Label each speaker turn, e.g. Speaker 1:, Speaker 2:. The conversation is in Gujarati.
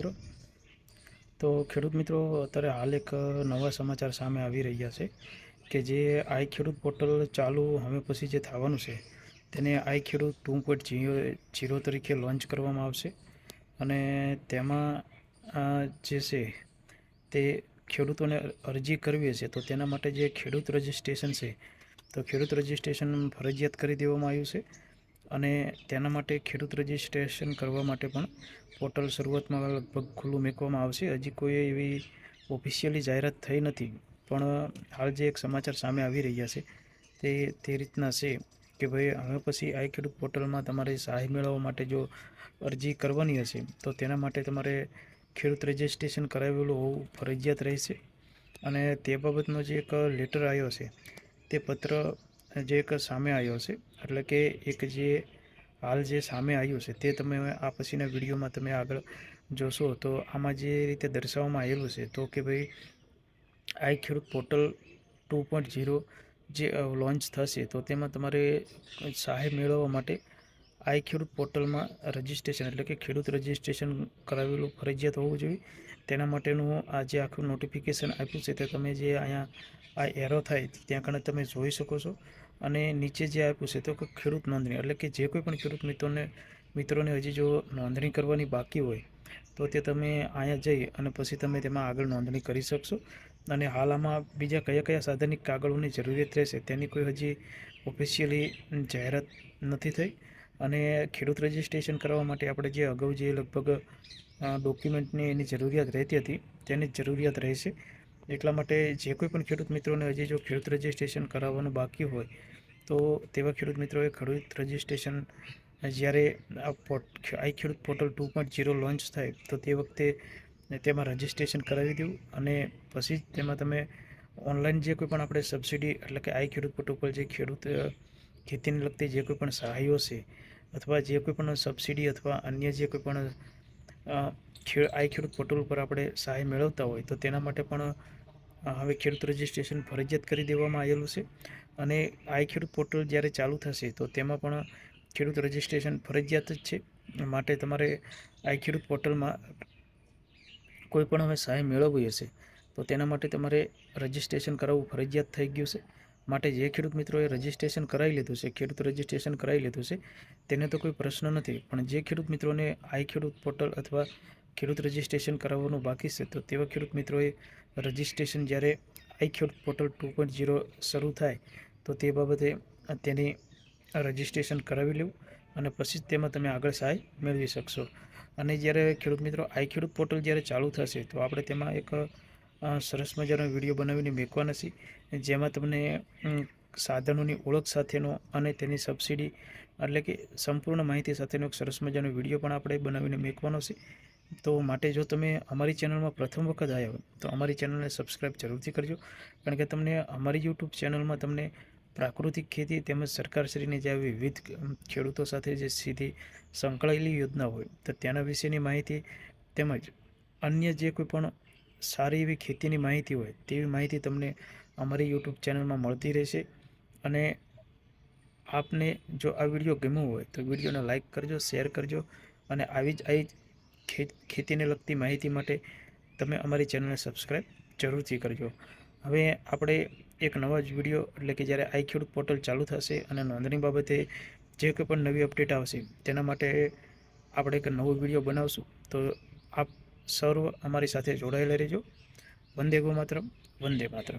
Speaker 1: મિત્રો. તો ખેડૂત મિત્રો, અત્યારે હાલ એક નવા સમાચાર સામે આવી રહ્યા છે કે જે આઈ ખેડૂત પોર્ટલ ચાલુ હવે પછી જે થવાનું છે, તેને I Khedut two point zero તરીકે લોન્ચ કરવામાં આવશે. અને તેમાં જે છે તે ખેડૂતોને અરજી કરવી છે તો તેના માટે જે ખેડૂત રજિસ્ટ્રેશન છે, તો ખેડૂત રજિસ્ટ્રેશન ફરજિયાત કરી દેવામાં આવ્યું છે. અને તેના માટે ખેડૂત રજિસ્ટ્રેશન કરવા માટે પણ પોર્ટલ શરૂઆતમાં લગભગ ખુલ્લું મૂકવામાં આવશે. હજી કોઈ એવી ઓફિશિયલી જાહેરાત થઈ નથી, પણ હાલ જે એક સમાચાર સામે આવી રહ્યા છે તે તે રીતના છે કે ભાઈ, હવે પછી આઈ ખેડૂત પોર્ટલમાં તમારે સહાય મેળવવા માટે જો અરજી કરવાની હશે, તો તેના માટે તમારે ખેડૂત રજિસ્ટ્રેશન કરાવેલું હોવું ફરજિયાત રહેશે. અને તે બાબતનો જે એક લેટર આવ્યો છે, તે પત્ર જે એક સામે આવ્યો છે, એટલે કે એક જે હાલ જે સામે આવ્યું છે, તે તમે આ પછીના વિડીયોમાં તમે આગળ જોશો, તો આમાં જે રીતે દર્શાવવામાં આવેલું છે, તો કે ભાઈ I Khedut portal two point zero જે લોન્ચ થશે, તો તેમાં તમારે સહાય મેળવવા માટે આઈ ખેડૂત પોર્ટલમાં રજિસ્ટ્રેશન, એટલે કે ખેડૂત રજિસ્ટ્રેશન કરાવેલું ફરજિયાત હોવું જોઈએ. તેના માટેનું આ જે આખું નોટિફિકેશન આપ્યું છે. તે તમે જે અહીંયા આ એરો થાય, ત્યાં કણે તમે જોઈ શકો છો. અને નીચે જે આપ્યું છે, તો ખેડૂત નોંધણી, એટલે કે જે કોઈ પણ ખેડૂત મિત્રોને મિત્રોને હજી જો નોંધણી કરવાની બાકી હોય, તો તે તમે અહીંયા જઈ અને પછી તમે તેમાં આગળ નોંધણી કરી શકશો. અને હાલ આમાં બીજા કયા કયા સાધનિક કાગળોની જરૂરિયાત રહેશે, તેની કોઈ હજી ઓફિશિયલી જાહેરાત નથી થઈ. અને ખેડૂત રજિસ્ટ્રેશન કરવા માટે આપણે જે અગાઉ જે લગભગ ડોક્યુમેન્ટની એની જરૂરિયાત રહેતી હતી, તેની જરૂરિયાત રહેશે. એટલા માટે જે કોઈ પણ ખેડૂત મિત્રોને હજી જો ખેડૂત રજિસ્ટ્રેશન કરાવવાનું બાકી હોય, તો તેવા ખેડૂત મિત્રોએ ખેડૂત રજિસ્ટ્રેશન, જ્યારે આ pot I Khedut portal two point zero launch થાય, તો તે વખતે તેમાં રજિસ્ટ્રેશન કરાવી દઉં અને પછી જ તેમાં તમે ઓનલાઈન જે કોઈ પણ આપણે સબસિડી, એટલે કે આઈ ખેડૂત પોર્ટલ પર જે ખેડૂત ખેતીને લગતી જે કોઈ પણ સહાયો છે અથવા જે કોઈ પણ સબસિડી અથવા અન્ય જે કોઈ પણ ખે આઈ ખેડૂત પોર્ટલ ઉપર આપણે સહાય મેળવતા હોય તો તેના માટે પણ હવે ખેડૂત રજિસ્ટ્રેશન ફરજિયાત કરી દેવામાં આવેલું છે. અને આઈ ખેડૂત પોર્ટલ જ્યારે ચાલુ થશે તો તેમાં પણ ખેડૂત રજિસ્ટ્રેશન ફરજિયાત જ છે. માટે તમારે આઈ ખેડૂત પોર્ટલમાં કોઈ પણ હવે સહાય મેળવવી હશે તો તેના માટે તમારે રજિસ્ટ્રેશન કરાવવું ફરજિયાત થઈ ગયું છે. માટે જે ખેડૂત મિત્રોએ રજિસ્ટ્રેશન કરાવી લીધું છે, ખેડૂત રજિસ્ટ્રેશન કરાવી લીધું છે, તેને તો કોઈ પ્રશ્ન નથી. પણ જે ખેડૂત મિત્રોને આઈ ખેડૂત પોર્ટલ અથવા ખેડૂત રજિસ્ટ્રેશન કરાવવાનું બાકી છે, તો તેવા ખેડૂત મિત્રોએ રજિસ્ટ્રેશન જ્યારે આઈ Khedut portal two point zero શરૂ થાય, તો તે બાબતે તેની રજિસ્ટ્રેશન કરાવી લેવું અને પછી જ તેમાં તમે આગળ સહાય મેળવી શકશો. અને જ્યારે ખેડૂત મિત્રો આઈ ખેડૂત પોર્ટલ જ્યારે ચાલુ થશે, તો આપણે તેમાં એક સરસ મજાનો વીડિયો બનાવીને મૂકવાના નથી જેમાં તમને સાધનોની ઓળખ સાથેનો અને તેની સબસિડી એટલે કે સંપૂર્ણ માહિતી સાથેનો એક સરસ મજાનો વીડિયો પણ આપણે બનાવીને મૂકવાનો છે. તો માટે જો તમે અમારી ચેનલમાં પ્રથમ વખત આવ્યા હોય, તો અમારી ચેનલને સબસ્ક્રાઈબ જરૂરથી કરજો. કારણ કે તમને અમારી યુટ્યુબ ચેનલમાં તમને પ્રાકૃતિક ખેતી તેમજ સરકારશ્રીની જે વિવિધ ખેડૂતો સાથે જે સીધી સંકળાયેલી યોજના હોય, તો તેના વિશેની માહિતી તેમજ અન્ય જે કોઈ પણ સારી એવી ખેતીની માહિતી હોય તેવી માહિતી તમને અમારી યુટ્યુબ ચેનલમાં મળતી રહેશે. અને આપને જો આ વીડિયો ગમ્યો હોય તો વિડીયોને લાઇક કરજો, શેર કરજો અને આવી જ, આવી ખેતીને લગતી માહિતી માટે તમે અમારી ચેનલને સબસ્ક્રાઈબ જરૂરથી કરજો. હવે આપણે એક નવા જ વીડિયો એટલે કે જ્યારે આઈ ખેડૂત પોર્ટલ ચાલુ થશે અને નોંધણી બાબતે જે કોઈ પણ નવી અપડેટ આવશે તેના માટે આપણે એક નવો વીડિયો બનાવશું. તો આપ સર્વ અમારી સાથે જોડાયેલા રહેજો. વંદે ગો માત્ર વંદે માતરમ.